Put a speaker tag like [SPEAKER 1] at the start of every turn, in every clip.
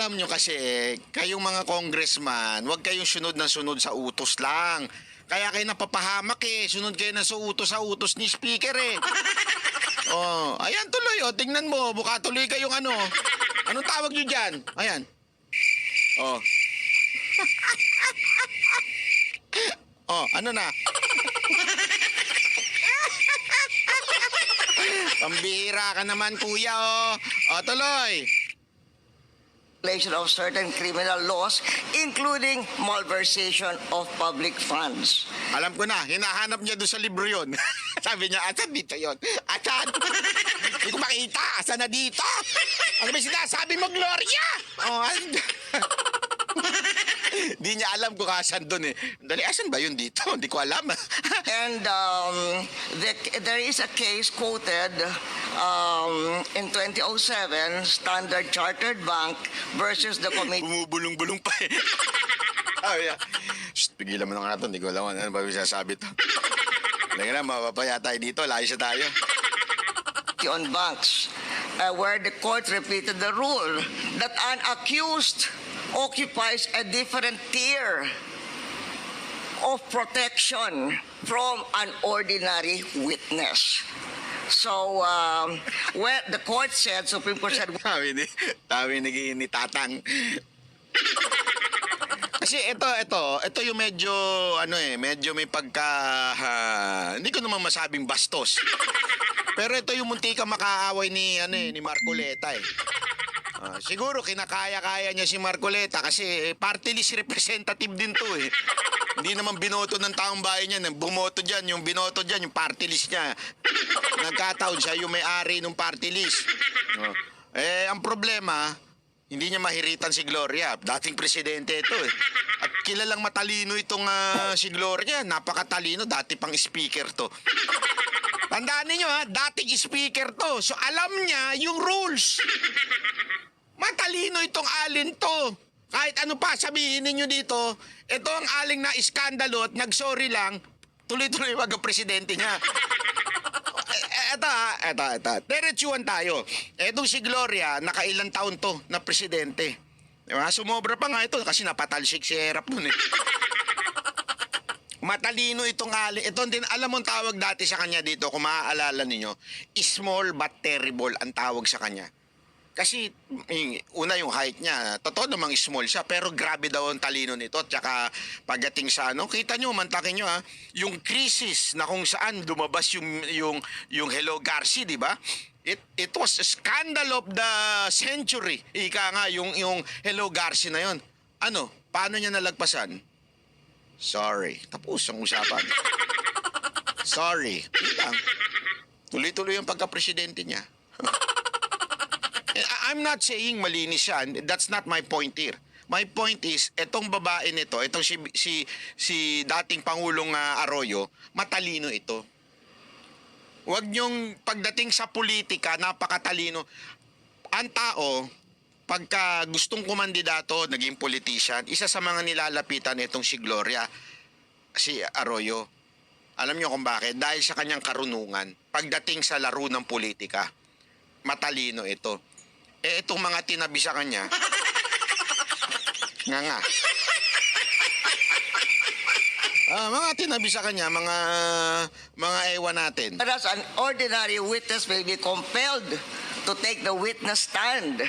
[SPEAKER 1] alam nyo kasi, kayong mga congressman, huwag kayong sunod ng sunod sa utos lang. Kaya kayo napapahamak eh. Sunod kayo na sa utos sa utos ni speaker eh. oh, ayan tuloy oh. Tingnan mo, buka tuloy kayong ano. Anong tawag nyo dyan? Ayan. Oh. oh, ano na? Pambihira ka naman, kuya, oh. Oh, tuloy.
[SPEAKER 2] Violation of certain criminal laws, including malversation of public funds.
[SPEAKER 1] Alam ko na, hinahanap niya doon sa libro yon. Sabi niya, asan dito yon? Asan? Hindi ko makita. Asan na dito? Ano ba sinasabi mo, Gloria? Oh, an- Di niya alam kung asan doon eh. Dali, asan ba yun dito? Hindi ko alam.
[SPEAKER 2] And um, the, there is a case quoted um, in 2007, Standard Chartered Bank versus the Committee
[SPEAKER 1] Bumubulong-bulong pa eh. oh, yeah. Shh, pigilan mo na nga ito. Hindi ko alam ano ba yung sasabi to. Halika na, mapapaya tayo dito. Layas na tayo.
[SPEAKER 2] on Banks, uh, where the court repeated the rule that an accused occupies a different tier of protection from an ordinary witness. So, um, well, the court said, Supreme Court said,
[SPEAKER 1] Sabi ni, sabi ni, ni Tatang. Kasi ito, ito, ito yung medyo, ano eh, medyo may pagka, ah, hindi ko naman masabing bastos. Pero ito yung munti ka makaaway ni, ano eh, ni Marcoleta eh. Ah, siguro kinakaya-kaya niya si Marcoleta kasi eh, party list representative din to eh. Hindi naman binoto ng taong bayan niya. Bumoto dyan, yung binoto dyan, yung party list niya. Nagkataon siya yung may-ari ng party list. Oh. Eh, ang problema, hindi niya mahiritan si Gloria. Dating presidente ito eh. At kilalang matalino itong ah, si Gloria. Napakatalino, dati pang speaker to. Tandaan ninyo ha, dating speaker to. So alam niya yung rules. Matalino itong alin to. Kahit ano pa sabihin ninyo dito, ito ang aling na iskandalo at nagsorry lang, tuloy-tuloy wag ang presidente niya. Eh, Eto ha, eto, eto. Diretsuhan tayo. Etong si Gloria, nakailang taon to na presidente. Diba? Sumobra pa nga ito kasi napatalsik si Erap nun eh. Matalino itong ali. Ito din, alam mo ang tawag dati sa kanya dito, kung maaalala ninyo, small but terrible ang tawag sa kanya. Kasi, yung- una yung height niya, totoo namang small siya, pero grabe daw ang talino nito. At saka, pagdating sa ano, kita nyo, mantakin nyo ha, yung crisis na kung saan lumabas yung, yung, yung Hello Garci, di ba? It, it was a scandal of the century. Ika nga, yung, yung Hello Garci na yon. Ano, paano niya nalagpasan? Sorry. Tapos ang usapan. Sorry. Tuloy-tuloy yung pagka-presidente niya. I'm not saying malinis siya. That's not my point here. My point is, etong babae nito, etong si, si, si dating Pangulong ah, Arroyo, matalino ito. Huwag niyong pagdating sa politika, napakatalino. Ang tao, pagka gustong kumandidato, naging politician, isa sa mga nilalapitan nitong si Gloria, si Arroyo. Alam niyo kung bakit? Dahil sa kanyang karunungan, pagdating sa laro ng politika, matalino ito. Eh, itong mga tinabi sa kanya, nga nga. Ah, mga tinabi sa kanya, mga mga ewan natin.
[SPEAKER 2] whereas an ordinary witness may be compelled to take the witness stand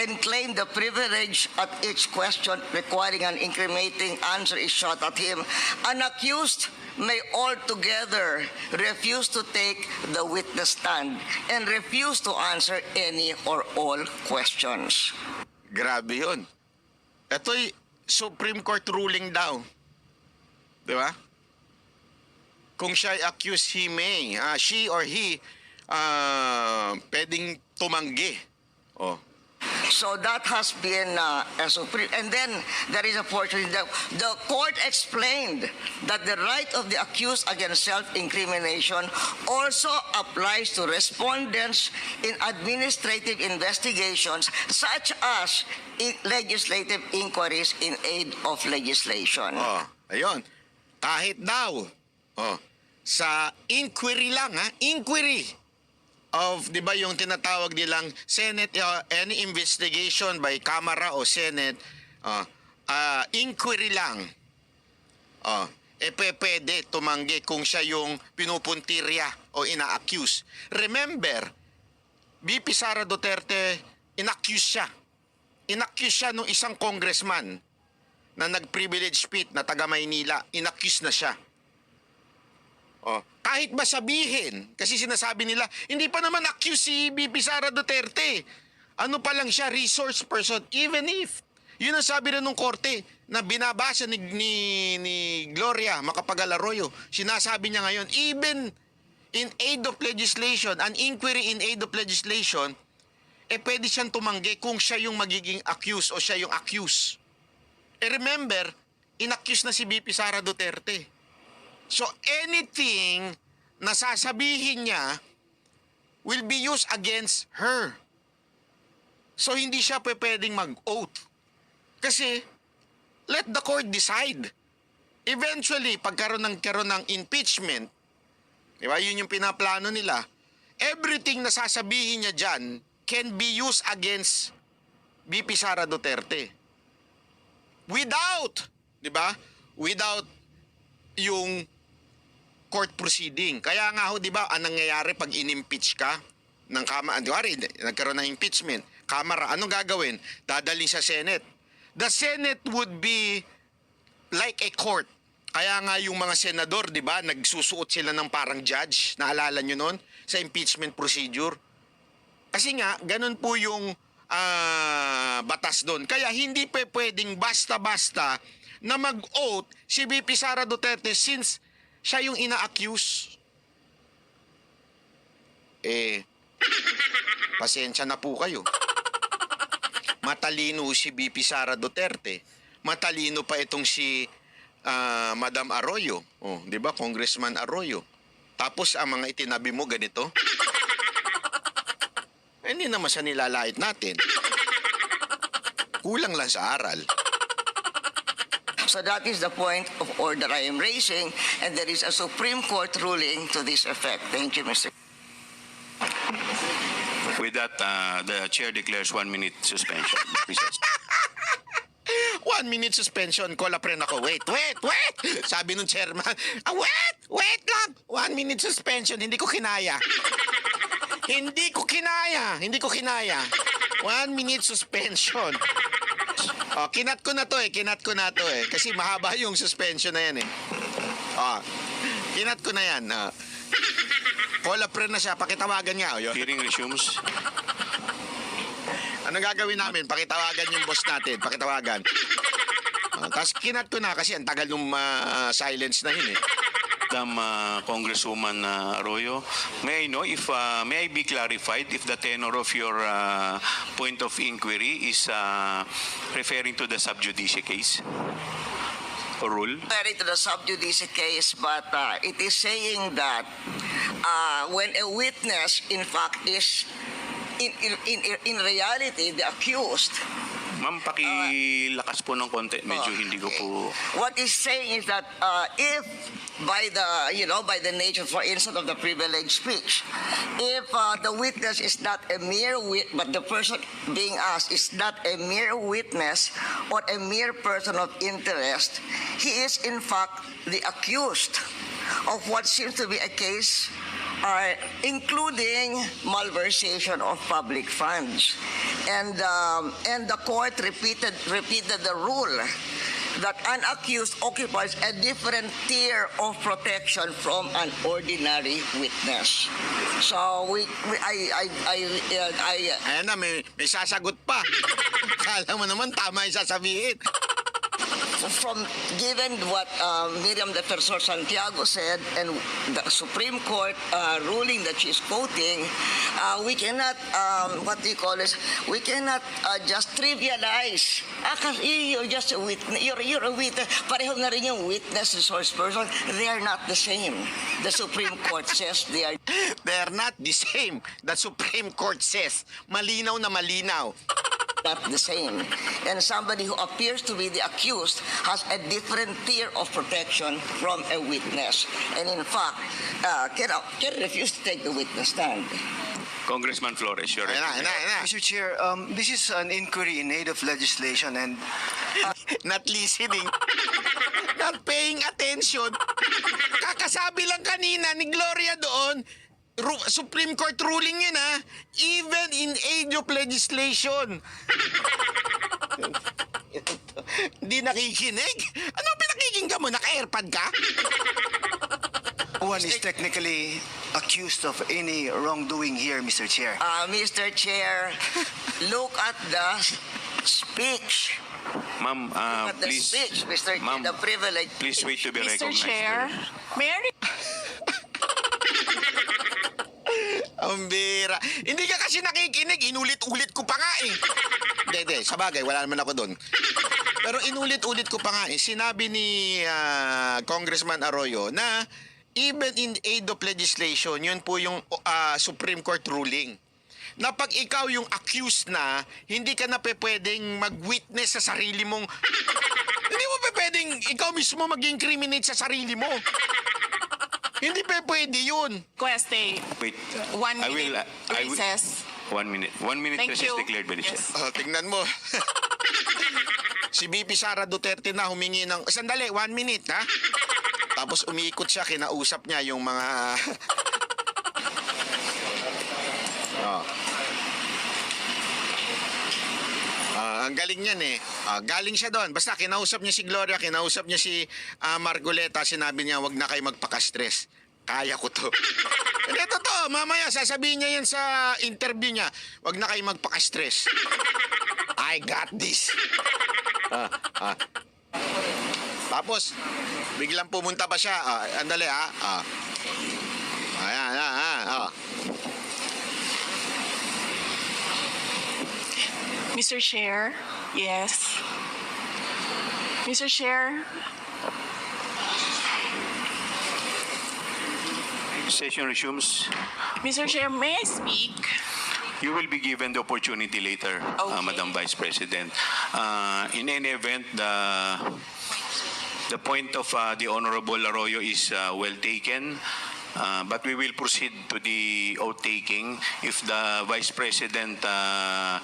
[SPEAKER 2] and claim the privilege at each question requiring an incriminating answer is shot at him, an accused may altogether refuse to take the witness stand and refuse to answer any or all questions.
[SPEAKER 1] Grabe yun. Ito'y Supreme Court ruling daw. Di ba? Kung siya accused, he may. ah, she or he, ah, pwedeng tumanggi. Oh.
[SPEAKER 2] So that has been uh, a supreme. And then there is a portion the, the court explained that the right of the accused against self-incrimination also applies to respondents in administrative investigations such as legislative inquiries in aid of legislation.
[SPEAKER 1] Oh, ayun. Kahit daw, oh, sa inquiry lang ha, inquiry. Of, di ba, yung tinatawag nilang Senate, uh, any investigation by Kamara o Senate, uh, uh, inquiry lang. Oh, e pe- pwede tumanggi kung siya yung pinupuntirya o ina-accuse. Remember, BP Sara Duterte, inaccuse siya. Inaccuse siya nung isang congressman na nag-privilege speech na taga Maynila. Inaccuse na siya. Oh, kahit ba sabihin, kasi sinasabi nila, hindi pa naman accuse si BP Sara Duterte. Ano pa lang siya, resource person. Even if, yun ang sabi rin ng korte na binabasa ni, ni, ni Gloria Macapagal Arroyo. Sinasabi niya ngayon, even in aid of legislation, an inquiry in aid of legislation, eh pwede siyang tumanggi kung siya yung magiging accused o siya yung accused. Eh remember, inaccuse na si BP Sara Duterte. So anything na sasabihin niya will be used against her. So hindi siya pwedeng mag-oath. Kasi let the court decide. Eventually, pagkaroon ng karoon ng impeachment, di ba, yun yung pinaplano nila, everything na sasabihin niya dyan can be used against BP Sara Duterte. Without, di ba, without yung court proceeding. Kaya nga ho, di ba, ang nangyayari pag in-impeach ka ng Kamara, di ba, rin, nagkaroon ng impeachment, Kamara, anong gagawin? Dadalhin sa Senate. The Senate would be like a court. Kaya nga yung mga senador, di ba, nagsusuot sila ng parang judge, naalala nyo nun, sa impeachment procedure. Kasi nga, ganun po yung ah, batas doon. Kaya hindi pa pwedeng basta-basta na mag-oath si BP Sara Duterte since siya yung ina-accuse. Eh, pasensya na po kayo. Matalino si BP Sara Duterte. Matalino pa itong si ah, Madam Arroyo. Oh, 'di ba? Congressman Arroyo. Tapos ang mga itinabi mo ganito. Eh, hindi naman sa nilalait natin. Kulang lang sa aral.
[SPEAKER 2] So that is the point of order I am raising, and there is a Supreme Court ruling to this effect. Thank you, Mr.
[SPEAKER 3] With that, uh, the chair declares one minute suspension. Recess.
[SPEAKER 1] One minute suspension. Call up rin ako. Wait, wait, wait! Sabi nung chairman, ah, wait, wait lang! One minute suspension. Hindi ko kinaya. Hindi ko kinaya. Hindi ko kinaya. One minute suspension. Oh, kinat ko na to eh. Kinat ko na to eh. Kasi mahaba yung suspension na yan eh. Oh, kinat ko na yan. Oh. Call rin na siya. Pakitawagan nga. Oh, yun.
[SPEAKER 3] Hearing resumes.
[SPEAKER 1] Anong gagawin namin? Pakitawagan yung boss natin. Pakitawagan. Uh, Tapos kinat ko na kasi ang tagal nung ah, silence na yun eh.
[SPEAKER 3] Madam uh, Congresswoman uh, Arroyo, may I know if uh, may I be clarified if the tenor of your uh, point of inquiry is uh, referring to the sub judice case or rule?
[SPEAKER 2] referring to the sub judice case, but uh, it is saying that uh, when a witness, in fact, is in, in, in, in reality the accused.
[SPEAKER 3] Ma'am, pakilakas po ng konti. Medyo hindi ko po...
[SPEAKER 2] What is saying is that uh, if by the you know by the nature, for instance, of the privilege speech, if uh, the witness is not a mere wit, but the person being asked is not a mere witness or a mere person of interest, he is in fact the accused of what seems to be a case are including malversation of public funds. And, um, and the court repeated, repeated the rule that an accused occupies a different tier of protection from an ordinary witness. So we, we I, I, I, uh, I,
[SPEAKER 1] Ayan na, may, may sasagot pa. Kala mo naman tama yung sasabihin.
[SPEAKER 2] From given what uh, Miriam Defensor Santiago said and the Supreme Court uh, ruling that she's quoting, uh, we cannot, um, what do you call this? We cannot uh, just trivialize. Ah, kasi you're just a witness. You're, you're a witness. Pareho na rin yung witness resource person. They are not the same. The Supreme Court says they are
[SPEAKER 1] They're not the same. The Supreme Court says. Malinaw na malinaw.
[SPEAKER 2] Not the same. And somebody who appears to be the accused has a different tier of protection from a witness. And in fact, uh, can, can refuse to take the witness stand.
[SPEAKER 3] Congressman Flores, you're
[SPEAKER 1] Ayan na, ayan na, ayan na.
[SPEAKER 4] Mr. Chair, um, this is an inquiry in aid of legislation and
[SPEAKER 1] Not listening. Not paying attention. Kakasabi lang kanina ni Gloria doon, ru- Supreme Court ruling yun ha, even in age of legislation. Hindi nakikinig? Ano pinakikinggan mo? Naka-airpod ka?
[SPEAKER 4] one is technically accused of any wrongdoing here, Mr. Chair.
[SPEAKER 2] Uh, Mr. Chair, look at the speech.
[SPEAKER 3] Ma'am, uh,
[SPEAKER 2] At the
[SPEAKER 3] please,
[SPEAKER 2] speech, Mr. Chair,
[SPEAKER 3] ma'am,
[SPEAKER 2] the privilege.
[SPEAKER 3] please wait to be
[SPEAKER 5] Mr.
[SPEAKER 3] recognized.
[SPEAKER 5] Chair, Mary,
[SPEAKER 1] Ang bira. Hindi ka kasi nakikinig. Inulit-ulit ko pa nga eh. Hindi, hindi. Sa bagay, wala naman ako doon. Pero inulit-ulit ko pa nga eh. Sinabi ni ah, Congressman Arroyo na even in aid of legislation, yun po yung ah, Supreme Court ruling. Na pag ikaw yung accused na, hindi ka na pwedeng mag-witness sa sarili mong... hindi mo pwedeng ikaw mismo mag-incriminate sa sarili mo. Hindi pe pwede yun.
[SPEAKER 5] Cueste,
[SPEAKER 3] Wait.
[SPEAKER 5] one
[SPEAKER 3] I will,
[SPEAKER 5] minute
[SPEAKER 3] uh, I will-
[SPEAKER 5] recess.
[SPEAKER 3] One minute. One minute
[SPEAKER 5] Thank
[SPEAKER 3] recess
[SPEAKER 5] you.
[SPEAKER 3] declared by the chair.
[SPEAKER 5] Yes.
[SPEAKER 1] Oh, tingnan mo. si BP Sara Duterte na humingi ng... Sandali, one minute, ha? Tapos umiikot siya, kinausap niya yung mga... oh. Ah, ang galing niyan eh. Ah, galing siya doon. Basta kinausap niya si Gloria, kinausap niya si ah, Margoleta, sinabi niya, wag na kayo magpaka-stress. Kaya ko to. Hindi, totoo. Mamaya, sasabihin niya yan sa interview niya, wag na kayo magpaka-stress. I got this. Ah, ah. Tapos, biglang pumunta pa siya. Ah, andali ha. Ah.
[SPEAKER 5] Mr. Chair, yes. Mr. Chair,
[SPEAKER 3] Session resumes.
[SPEAKER 5] Mr. Chair, may I speak?
[SPEAKER 3] You will be given the opportunity later, uh,
[SPEAKER 5] Okay.
[SPEAKER 3] Madam Vice President. Uh, in any event, the the point of uh, the Honorable Arroyo is uh, well taken. Uh, but we will proceed to the oath taking if the Vice President uh,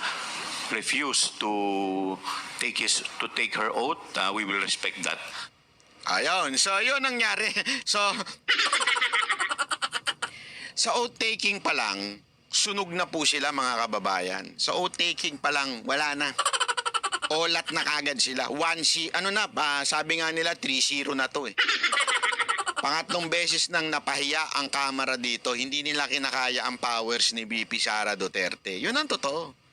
[SPEAKER 3] refuse to take his to take her oath. Uh, we will respect that.
[SPEAKER 1] Ayun. So, yun ang nangyari. So, sa oath-taking pa lang, sunog na po sila mga kababayan. Sa oath-taking pa lang, wala na. Olat na kagad sila. 1-0. Ano na, ah, sabi nga nila, 3-0 na to eh. Pangatlong beses nang napahiya ang kamera dito, hindi nila kinakaya ang powers ni BP Sara Duterte. Yun ang totoo.